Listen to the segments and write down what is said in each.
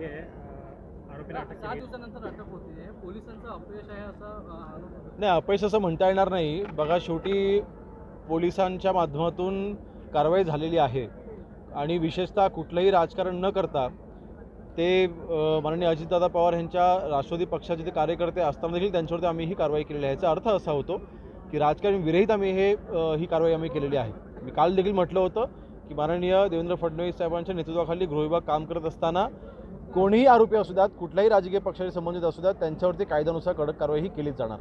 हे अं, आरोपीला अटक सहा केली. दिवसानंतर अटक होते. पोलिसांचं अपयश आहे असा. नाही अपयश असं म्हणता येणार नाही. बघा शेवटी पोलिसांच्या माध्यमातून कारवाई झालेली आहे. आणि विशेषतः कुठलंही राजकारण न करता ते माननीय अजितदादा पवार यांच्या राष्ट्रवादी पक्षाचे ते कार्यकर्ते असताना देखील त्यांच्यावरती आम्ही ही कारवाई केलेली आहे. याचा अर्थ असा होतो की राजकारण विरहित आम्ही हे ही कारवाई आम्ही केलेली आहे. मी काल देखील म्हटलं होतं की माननीय देवेंद्र फडणवीस साहेबांच्या नेतृत्वाखाली गृहविभाग काम करत असताना कोणीही आरोपी असू द्यात कुठल्याही राजकीय पक्षाशी संबंधित असू द्यात त्यांच्यावरती कायद्यानुसार कडक कारवाई ही केलीच जाणार.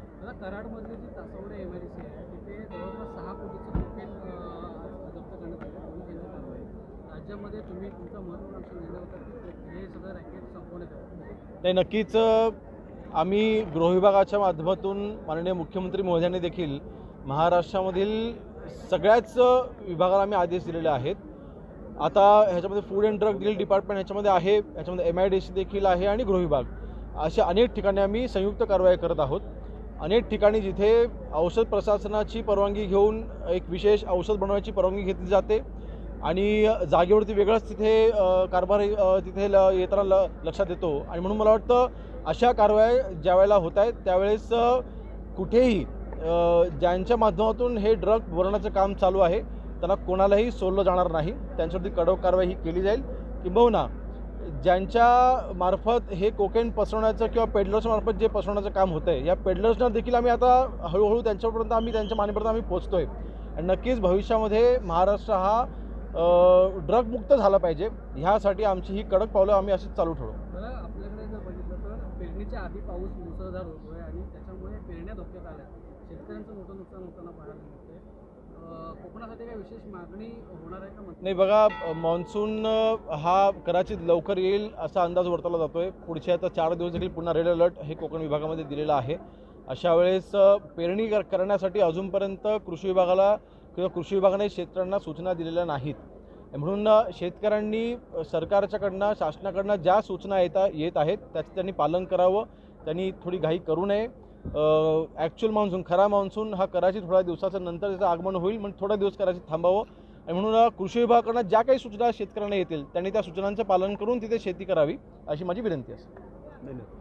नाही नक्कीच आम्ही गृहविभागाच्या माध्यमातून माननीय मुख्यमंत्री महोदयांनी देखील महाराष्ट्रामधील सगळ्याच विभागाला आम्ही आदेश दिलेले आहेत. आता ह्याच्यामध्ये food and drug deal department ह्याच्यामध्ये आहे ह्याच्यामध्ये एम आय डी सी देखील आहे आणि गृहविभाग अशा अनेक ठिकाणी आम्ही संयुक्त कारवाई करत आहोत. अनेक ठिकाणी जिथे औषध प्रशासनाची परवानगी घेऊन एक विशेष औषध बनवण्याची परवानगी घेतली जाते आणि जागेवरती वेगळंच तिथे कारभार तिथे ल येताना ल लक्षात येतो. आणि म्हणून मला वाटतं अशा कारवाया ज्या वेळेला होत आहेत त्यावेळेस कुठेही ज्यांच्या माध्यमातून हे ड्रग बनवण्याचं काम चालू आहे त्यांना कोणालाही सोडलं जाणार नाही. त्यांच्यावरती कडक कारवाई ही केली जाईल. किंबहुना ज्यांच्या मार्फत हे कोकेन पसरवण्याचं किंवा पेडलर्स मार्फत जे पसरवण्याचं काम होतं आहे या पेडलर्सना देखील आम्ही आता हळूहळू त्यांच्यापर्यंत आम्ही त्यांच्या मानेपर्यंत आम्ही पोचतो आहे आणि नक्कीच भविष्यामध्ये महाराष्ट्र हा ड्रगमुक्त झाला पाहिजे. ह्यासाठी आमची ही कडक पावलं आम्ही अशीच चालू ठेवू. आपल्याकडे जर बघितलं तर पेरणीच्या आधी पाऊस मुसळधार होतोय आणि त्याच्यामुळे पेरण्या धोक्यात आल्या. शेतकऱ्यांचं मोठं नुकसान होताना पाहायला मिळतंय. नाही बघा मान्सून हा कदाचित लवकर येईल असा अंदाज वर्तवला जातोय. पुढच्या आता चार दिवस देखील पुन्हा रेड अलर्ट हे कोकण विभागामध्ये दिलेलं आहे. अशा वेळेस पेरणी कर- करण्यासाठी अजूनपर्यंत कृषी विभागाला किंवा कृषी विभागाने शेतकऱ्यांना सूचना दिलेल्या नाहीत. म्हणून शेतकऱ्यांनी सरकारच्याकडनं शासनाकडनं ज्या सूचना येता येत आहेत त्याचं त्यांनी पालन करावं. त्यांनी थोडी घाई करू नये. ॲक्च्युअल मान्सून खरा मान्सून हा कराची थोड्या दिवसाच्या नंतर त्याचं आगमन होईल म्हणून थोड्या दिवस कदाचित थांबावं. आणि म्हणून कृषी विभागाकडनं ज्या काही सूचना शेतकऱ्यांना येतील त्यांनी त्या सूचनांचं पालन करून तिथे शेती करावी अशी माझी विनंती असेल धन्यवाद.